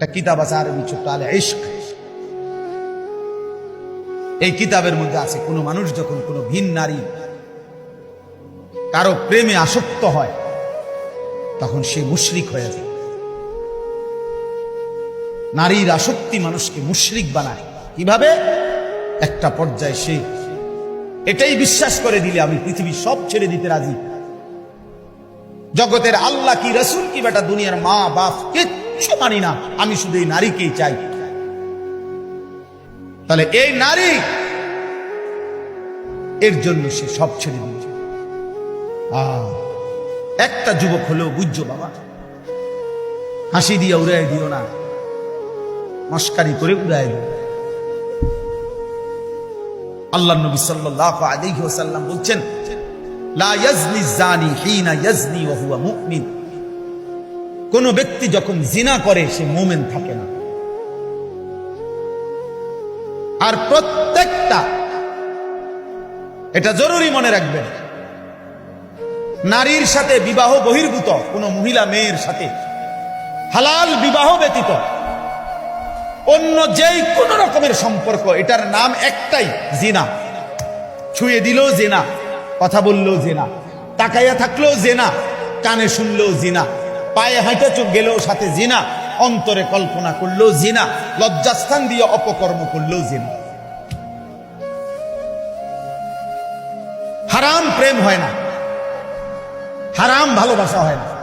একটা কিতাব আছে আরবি, ছোট্ট আলে ইশক। এই কিতাবের মধ্যে আছে, কোনো মানুষ যখন কোনো ভিন নারী কারও প্রেমে আসক্ত হয়, তখন সে মুশরিক হয়ে যায়। নারীর আসক্তি মানুষকে মুশরিক বানায়। কীভাবে? একটা পর্যায়ে সে এটাই বিশ্বাস করে দিলে আমি পৃথিবী সব ছেড়ে দিতে রাজি। জগতের আল্লাহ কি, রসুল কি, বেটা দুনিয়ার মা বাপ কিচ্ছু মানি না। আমি শুধু এই নারীকেই চাই। তাহলে এই নারী এর জন্য সে সব ছেড়ে দিয়েছে। একটা যুবক হলেও বুঝছ বাবা। হাসি দিয়ে উড়াই দিও না। মস্কারি করে উড়াই দিও। আল্লাহ নবী আলাইহি ওয়াসাল্লাম বলছেন, লা ইয়াজনি জানি হিনা ইয়াজনি ওয়া হুয়া কোন ব্যক্তি যখন জিনা করে, সে মুমিন থাকে না। আর প্রত্যেকটা, এটা জরুরি মনে রাখবেন, নারীর সাথে বিবাহ বহির্ভূত, কোন মহিলা মেয়ের সাথে হালাল বিবাহ ব্যতীত, অন্য যেই কোন রকমের সম্পর্ক, এটার নাম একটাই, জিনা। ছুঁয়ে দিলেও জেনা, কথা বললেও জেনা, তাকাইয়া থাকলেও জেনা, কানে শুনলেও জিনা। পায়ে হাঁটে চোখ গেলেও সাথে জিনা। অন্তরে কল্পনা করলেও জিনা। লজ্জাস্থান দিয়ে অপকর্ম করলেও জিনা। হারাম প্রেম হয় না। হারাম ভালোবাসা হয় না।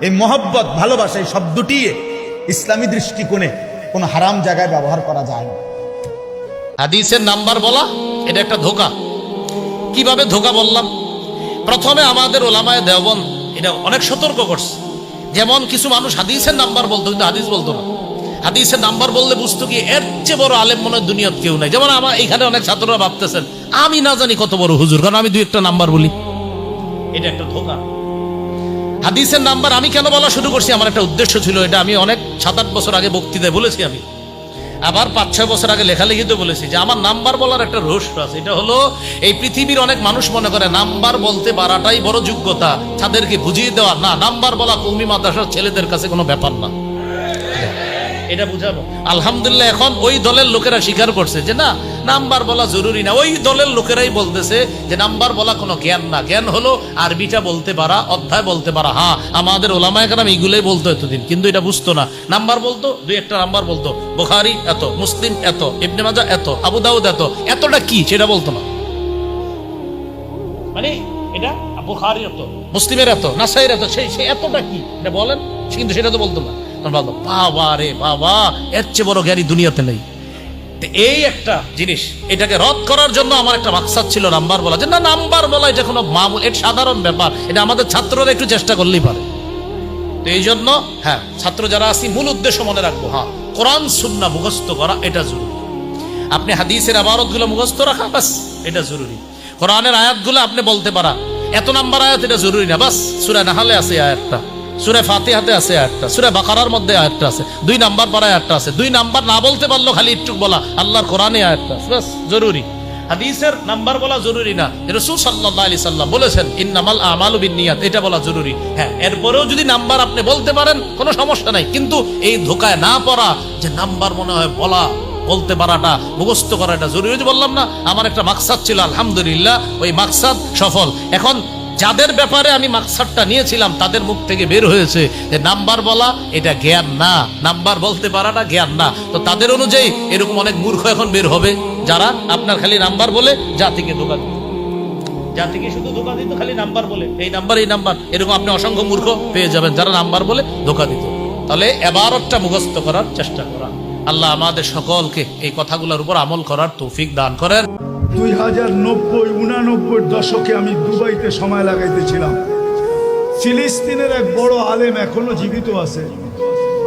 এই মহব্বত, ভালোবাসা, এই শব্দটি ইসলামী দৃষ্টিকোণে কোনো হারাম জায়গায় ব্যবহার করা যায় না। হাদিসের নাম্বার বলা, এটা একটা ধোকা। কীভাবে ধোকা বললাম? প্রথমে আমাদের ওলামায় দেওবন এটা অনেক সতর্ক করছে। যেমন কিছু মানুষ হাদিসের নাম্বার বলতো কিন্তু হাদিস বলতো না। হাদিসের নাম্বার বললে বুঝতো কি এর চেয়ে বড় আলেম মনে হয় দুনিয়ার কেউ নাই। যেমন আমার এখানে অনেক ছাত্ররা ভাবতেছেন আমি না জানি কত বড় হুজুর কারণ আমি দুই একটা নাম্বার বলি। এটা একটা ধোকা। হাদিসের নাম্বার আমি কেন বলা শুরু করছি? আমার একটা উদ্দেশ্য ছিল এটা। আমি অনেক সাত আট বছর আগে বক্তৃতায় বলেছি আমি। আবার পাঁচ ছয় বছর আগে লেখালেখিতে বলেছি যে আমার নাম্বার বলার একটা রহস্য আছে। এটা হলো, এই পৃথিবীর অনেক মানুষ মনে করে, নাম্বার বলতে পারাটাই বড় যোগ্যতা, তাদেরকে বুঝিয়ে দেওয়া। না, নাম্বার বলা কৌমি মাদ্রাসার ছেলেদের কাছে কোনো ব্যাপার না। এটা বুঝাবো। আলহামদুলিল্লাহ, এখন ওই দলের লোকেরা স্বীকার করছে যে না নাম্বার বলা জরুরি না। ওই দলের লোকেরাই বলতেছে যে নাম্বার বলা কোনো জ্ঞান না। জ্ঞান হলো আরবিটা বলতে পারা, অধ্যায় বলতে পারা। হ্যাঁ আমাদের ওলামায় কারাম এইগুলোই বলতো এতদিন, কিন্তু এটা বুঝতো না। নাম্বার বলতো, দুই একটা নাম্বার বলতো। বোখারি এত, মুসলিম এত, ইবনে মাজা এত, আবু দাউদ এত। এতটা কি, সেটা বলতো না। মানে এটা বুখারি এত মুসলিমের এত, নাসাইয়ের এত সেই সেই এতটা কি? এটা বলেন, কিন্তু সেটা তো বলতো না। বাবা রে বাবা, এর চেয়ে বড় জ্ঞানী দুনিয়াতে নেই। এই একটা জিনিস, এটাকে রদ করার জন্য আমার একটা মাকসাদ ছিল নাম্বার বলা। যে না, নাম্বার বলা এটা কোনো মামুল, এটা সাধারণ ব্যাপার। এটা আমাদের ছাত্ররা একটু চেষ্টা করলেই পারে। তো এই জন্য হ্যাঁ ছাত্র যারা আছি, মূল উদ্দেশ্য মনে রাখব হ্যাঁ কোরআন সুন্না মুখস্থ করা এটা জরুরি। আপনি হাদিসের আবারতগুলো মুখস্থ রাখা, বাস, এটা জরুরি। কোরআনের আয়াতগুলো আপনি বলতে পারা এত নাম্বার আয়াত এটা জরুরি না, বাস, সুরা নাহালে আছে আয়াতটা। সুরে ফাতিহাতে আছে আয়াতটা, সুরে বাকারার মধ্যে আয়াতটা আছে, দুই নাম্বার পারা আয়াতটা আছে। দুই নাম্বার না বলতে পারল খালি একটু বলা, আল্লাহর কোরআনে আয়াতটা বাস, জরুরি। হাদিসের নাম্বার বলা জরুরি না। রসুল সাল্লাহ আলি সাল্লাম বলেছেন, ইন্নামাল বিনিয়াত এটা বলা জরুরি। হ্যাঁ এরপরেও যদি নাম্বার আপনি বলতে পারেন, কোনো সমস্যা নাই। কিন্তু এই ধোকায় না পড়া, যে নাম্বার মনে হয় বলা, বলতে পারাটা, মুখস্থ করাটা জরুরি। বললাম না, আমার একটা মাকসাদ ছিল, আলহামদুলিল্লাহ, ওই মাকসাদ সফল। এখন যাদের ব্যাপারে আমি মাকসাদটা নিয়েছিলাম, তাদের মুখ থেকে বের হয়েছে যে নাম্বার বলা, এটা জ্ঞান না। নাম্বার বলতে পারাটা জ্ঞান না। তো তাদের অনুযায়ী এরকম অনেক মূর্খ এখন বের হবে, যারা আপনার খালি নাম্বার বলে জাতিকে দোকান জাতিকে শুধু ধোকা দিত, খালি নাম্বার বলে। এই নাম্বার এই নাম্বার। এরকম আপনি অসংখ্য মূর্খ পেয়ে যাবেন, যারা নাম্বার বলে ধোকা দিত। তাহলে এবারটা মুখস্থ করার চেষ্টা করা। আল্লাহ আমাদের সকলকে এই কথাগুলোর উপর আমল করার তৌফিক দান করেন। দুই হাজার নব্বই, উনানব্বই দশকে আমি দুবাইতে সময় লাগাইতেছিলাম। ফিলিস্তিনের এক বড় আলেম এখনও জীবিত আছে।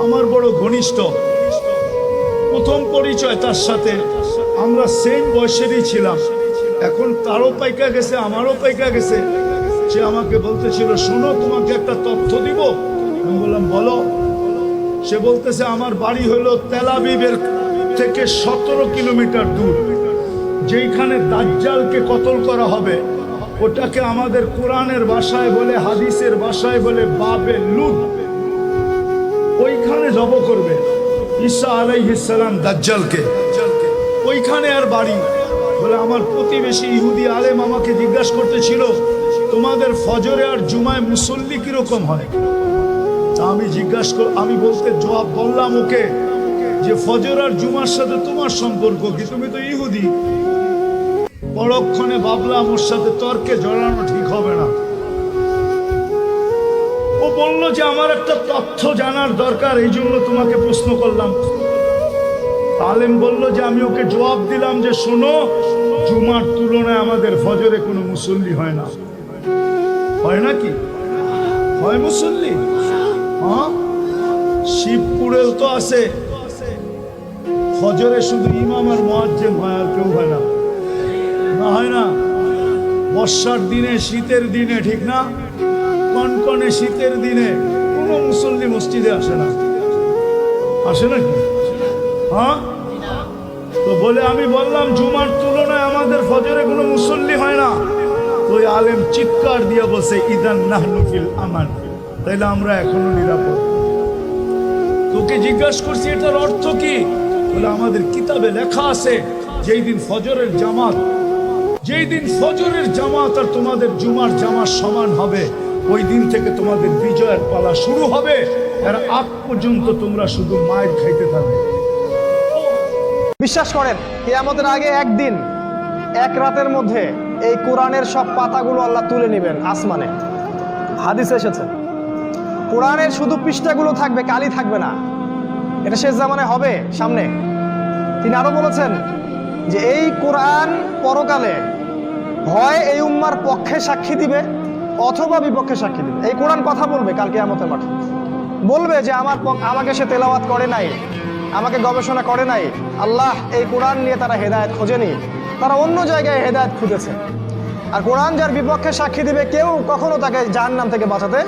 আমার বড় ঘনিষ্ঠ। প্রথম পরিচয় তার সাথে। আমরা সেম বয়সেরই ছিলাম। এখন তারও পাইকা গেছে, আমারও পাইকা গেছে। সে আমাকে বলতেছিল, শোনো, তোমাকে একটা তথ্য দিব? আমি বললাম, বলো। সে বলতেছে, আমার বাড়ি হলো তেলাবিবের থেকে সতেরো কিলোমিটার দূর। যেইখানে দাজ্জালকে কতল করা হবে, ওটাকে আমাদের কোরআনের ভাষায় বলে, হাদিসের ভাষায় বলে বাবে লুট ওইখানে জব করবে ঈসা আলাইহিসালাম দাজ্জালকে। ওইখানে আর বাড়ি। বলে, আমার প্রতিবেশী ইহুদি আলেম আমাকে জিজ্ঞাসা করতেছিল, তোমাদের ফজরে আর জুমায় মুসল্লি কীরকম হয়? তা আমি জিজ্ঞাসা কর, আমি বলতে জবাব বললাম ওকে যে, ফজর আর জুমার সাথে তোমার সম্পর্ক কি? তুমি তো ইহুদি। পরক্ষণে ভাবলাম ওর সাথে তর্কে জড়ানো ঠিক হবে না। ও বলল যে আমার একটা তথ্য জানার দরকার, এই জন্য তোমাকে প্রশ্ন করলাম। আলেম বলল যে আমি ওকে জবাব দিলাম যে শোনো, জুমার তুলনায় আমাদের ফজরে কোনো মুসল্লি হয় না। হয় নাকি? হয় মুসল্লি? হ্যাঁ? শিবপুরেও তো আছে। ফজরে শুধু ইমাম আর মোয়াজ্জেম হয় আর কেউ হয় না। হয় না। বর্ষার দিনে, শীতের দিনে, ঠিক না? কনকনে শীতের দিনে কোনো মুসল্লি মসজিদে আসে না। আসে নাকি হ্যাঁ? তো বলে, আমি বললাম, জুমার তুলনায় আমাদের ফজরে কোনো মুসল্লি হয় না। ওই আলেম চিৎকার দিয়ে বসে ইদান নাহনুফিল আমান। তাইলে আমরা এখনও নিরাপদ। তোকে জিজ্ঞাসা করছি, এটার অর্থ কি? বলে, আমাদের কিতাবে লেখা আছে, যেই দিন ফজরের জামাত যেই দিন ফজরের জামাত আর তোমাদের জুমার জামাত সমান হবে, ওই দিন থেকে তোমাদের বিজয়ের পালা শুরু হবে। এর আগ পর্যন্ত তোমরা শুধু মায়ের খাইতে থাকবে। বিশ্বাস করেন, কেয়ামতের আগে একদিন, এক রাতের মধ্যে এই কোরআনের সব পাতাগুলো আল্লাহ তুলে নেবেন আসমানে। হাদিস এসেছে, কোরআনের শুধু পৃষ্ঠাগুলো থাকবে, কালি থাকবে না। এটা শেষ জামানে হবে, সামনে। তিনি আরও বলেছেন যে এই কোরআন পরকালে হয় এই উম্মার পক্ষে সাক্ষী দিবে অথবা বিপক্ষে সাক্ষী দিবে। এই কোরআন কথা বলবে কালকে আমতের মাঠে। বলবে যে আমার আমাকে সে তেলাওয়াত করে নাই, আমাকে গবেষণা করে নাই। আল্লাহ এই কোরআন নিয়ে তারা হেদায়েত খোঁজেনি তারা অন্য জায়গায় হেদায়েত খুঁজেছে। আর কোরআন যার বিপক্ষে সাক্ষী দিবে কেউ কখনো তাকে জাহান্নাম থেকে বাঁচাতে